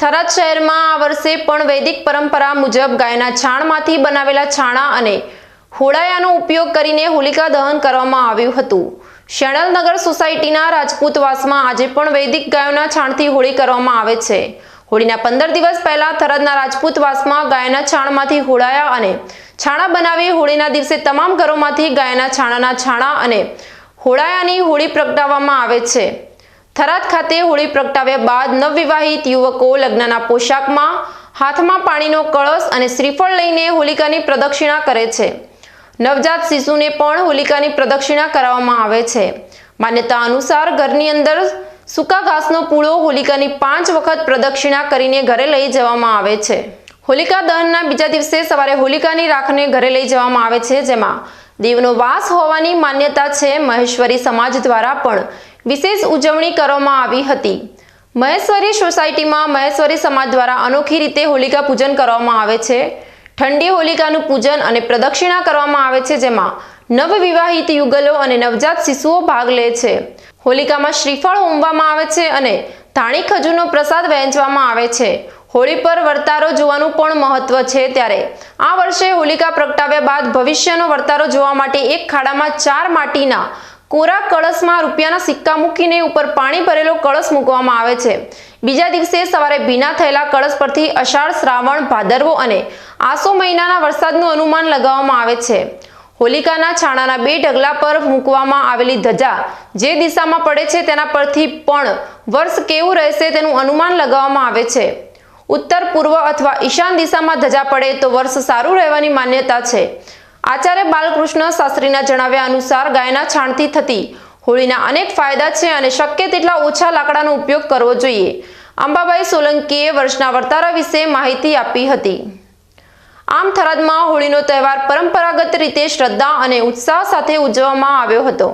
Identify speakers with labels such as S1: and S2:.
S1: થરાદ શહેરમાં આ વર્ષે પણ વૈદિક પરંપરા મુજબ ગાયના છાણમાંથી બનાવેલા છાણા અને હોળાયાનો ઉપયોગ કરીને હોલિકા દહન કરવામાં આવ્યું હતું. શેણલનગર સોસાયટીના રાજપૂતવાસમાં આજે પણ વૈદિક ગાયોના છાણથી હોળી કરવામાં આવે છે. હોળીના પંદર દિવસ પહેલા થરાદના રાજપૂતવાસમાં ગાયના છાણમાંથી હોળાયા અને છાણા બનાવી હોળીના દિવસે તમામ ઘરોમાંથી ગાયના છાણાના છાણા અને હોળાયાની હોળી પ્રગટાવવામાં આવે છે. થરાદ ખાતે હોળી પ્રગટાવ્યા બાદ નવવિવાહિત યુવકો લગ્નના પોશાકમાં, હાથમાં પાણીનો કળશ અને શ્રીફળ લઈને હોલિકાની પ્રદક્ષિણા કરે છે. નવજાત શિશુને પણ હોલિકાની પ્રદક્ષિણા કરાવવામાં આવે છે. માન્યતા અનુસાર ઘરની અંદર સૂકા ઘાસનો પૂળો હોલિકાની પાંચ વખત પ્રદક્ષિણા કરીને ઘરે લઈ જવામાં આવે છે. હોલિકા દહનના બીજા દિવસે સવારે હોલિકાની રાખને ઘરે લઈ જવામાં આવે છે, જેમાં દેવનો વાસ હોવાની માન્યતા છે મહેશ્વરી સમાજ દ્વારા પણ. વિશેષ ઉજવણી કરવામાં આવી હતી. મહેશ્વરી સોસાયટીમાં મહેશ્વરી સમાજ દ્વારા અનોખી રીતે હોલિકા પૂજન કરવામાં આવે છે. ઠંડી હોલિકાનું પૂજન અને પ્રદક્ષિણા કરવામાં આવે છે, જેમાં નવવિવાહિત યુગલો અને નવજાત શિશુઓ ભાગ લે છે. હોલિકામાં શ્રીફળ હોમવામાં આવે છે અને ધાણી ખજૂરનો પ્રસાદ વહેંચવામાં આવે છે. હોળી પર વર્તારો જોવાનું પણ મહત્વ છે ત્યારે. આ વર્ષે હોલિકા પ્રગટાવ્યા બાદ ભવિષ્યનો વર્તારો જોવા માટે એક ખાડામાં ચાર માટીના કોરા કળશમાં રૂપિયાના સિક્કા મૂકીને ઉપર પાણી ભરેલો કળશ મૂકવામાં આવે છે. બીજા દિવસે સવારે ભીના થયેલા કળશ પરથી અષાઢ, શ્રાવણ, ભાદરવો અને આસો મહિનાના વરસાદનું અનુમાન લગાવવામાં આવે છે. હોલિકાના છાણાના બે ઢગલા પર મૂકવામાં આવેલી ધજા જે દિશામાં પડે છે તેના પરથી પણ વર્ષ કેવું રહેશે તેનું અનુમાન લગાવવામાં આવે છે. ઉત્તર, પૂર્વ અથવા ઈશાન દિશામાં ધજા પડે તો વર્ષ સારું રહેવાની માન્યતા છે. આચાર્ય બાલકૃષ્ણ શાસ્ત્રીના જણાવ્યા અનુસાર ગાયના છાણથી થતી હોળીના અનેક ફાયદા છે અને શક્ય તેટલા ઓછા લાકડાનો ઉપયોગ કરવો જોઈએ. અંબાબાઈ સોલંકીએ વર્ષના વર્તારા વિશે માહિતી આપી હતી. આમ થરાદમાં હોળીનો તહેવાર પરંપરાગત રીતે શ્રદ્ધા અને ઉત્સાહ સાથે ઉજવવામાં આવ્યો હતો.